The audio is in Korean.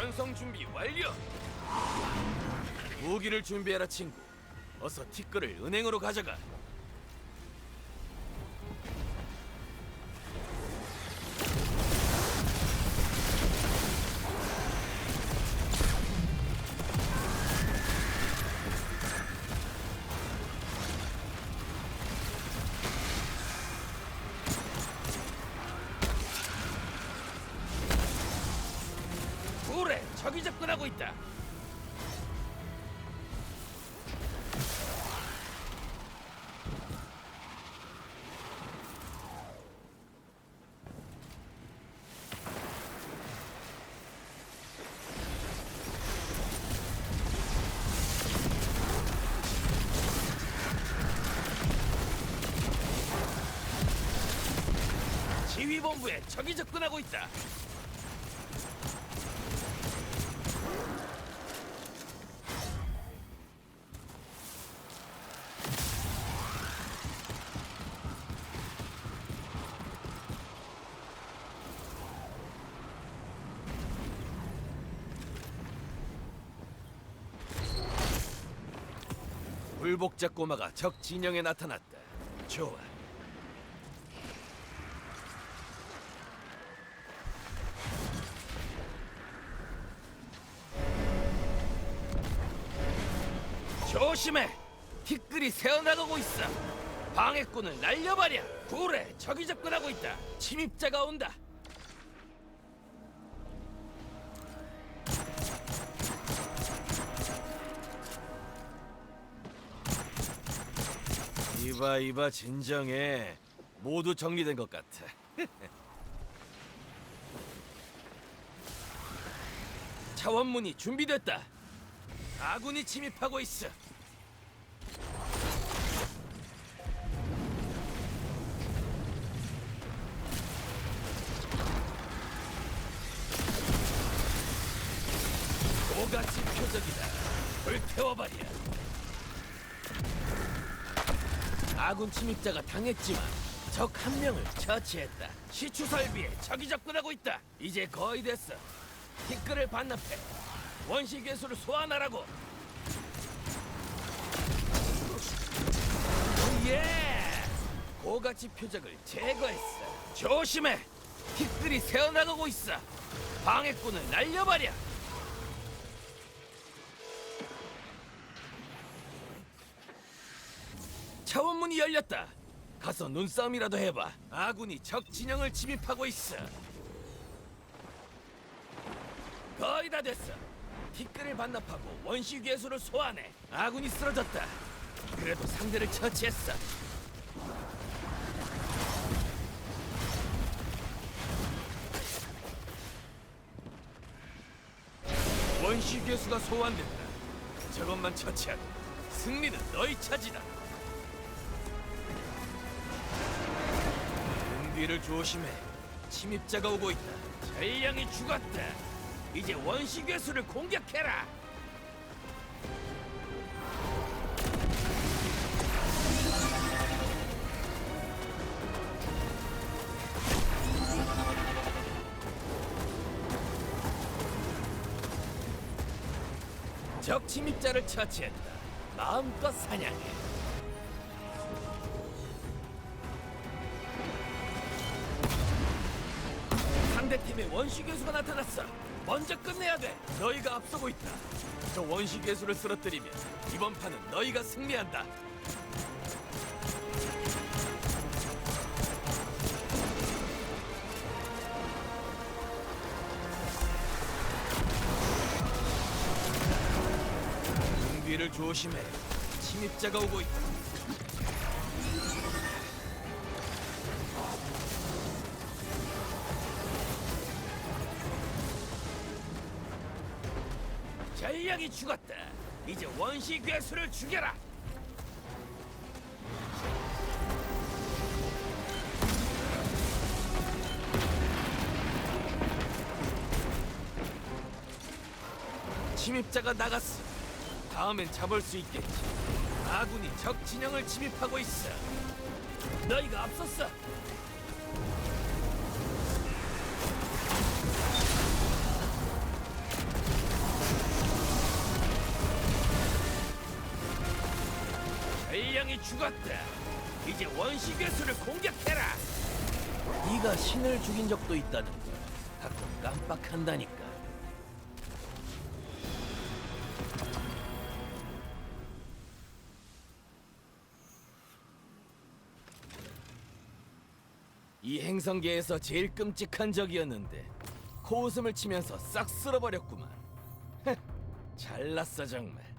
전송 준비 완료. 무기를 준비해라 친구. 어서 티끌을 은행으로 가져가. 접근하고 있다. 지휘본부에 적이 접근하고 있다. 불복자 꼬마가 적 진영에 나타났다. 좋아. 조심해. 티끌이 새어나가고 있어. 방해꾼을 날려버려. 그래, 적이 접근하고 있다. 침입자가 온다. 이봐 이봐 진정해. 모두 정리된 것 같아. 차원문이 준비됐다. 아군이 침입하고 있어. 오같이 표적이다. 불태워버려. 아군 침입자가 당했지만 적 한 명을 처치했다. 시추 설비에 적이 접근하고 있다. 이제 거의 됐어. 티끌을 반납해. 원시 괴수를 소환하라고. 예! 고가치 표적을 제거했어. 조심해. 티끌이 새어나가고 있어. 방해꾼을 날려버려. 차원문이 열렸다. 가서 눈싸움이라도 해봐. 아군이 적 진영을 침입하고 있어. 거의 다 됐어. 티끌을 반납하고 원시 괴수를 소환해. 아군이 쓰러졌다. 그래도 상대를 처치했어. 원시 괴수가 소환됐다. 저것만 처치하고 승리는 너희 차지다. 뒤를 조심해. 침입자가 오고 있다. 전령이 죽었다. 이제 원시 괴수를 공격해라. 적 침입자를 처치했다. 마음껏 사냥해. 상대팀에 원시 괴수가 나타났어. 먼저 끝내야 돼. 너희가 앞서고 있다. 저 원시 괴수를 쓰러뜨리면 이번 판은 너희가 승리한다. 등 뒤를 조심해. 침입자가 오고 있다. 전령이 죽었다. 이제 원시 괴수를 죽여라. 침입자가 나갔어. 다음엔 잡을 수 있겠지. 아군이 적 진영을 침입하고 있어. 너희가 앞섰어. 신령이 죽었다. 이제 원시 괴수를 공격해라. 네가 신을 죽인 적도 있다는 걸 가끔 깜빡한다니까. 이 행성계에서 제일 끔찍한 적이었는데 코웃음을 치면서 싹 쓸어버렸구만. 잘났어 정말.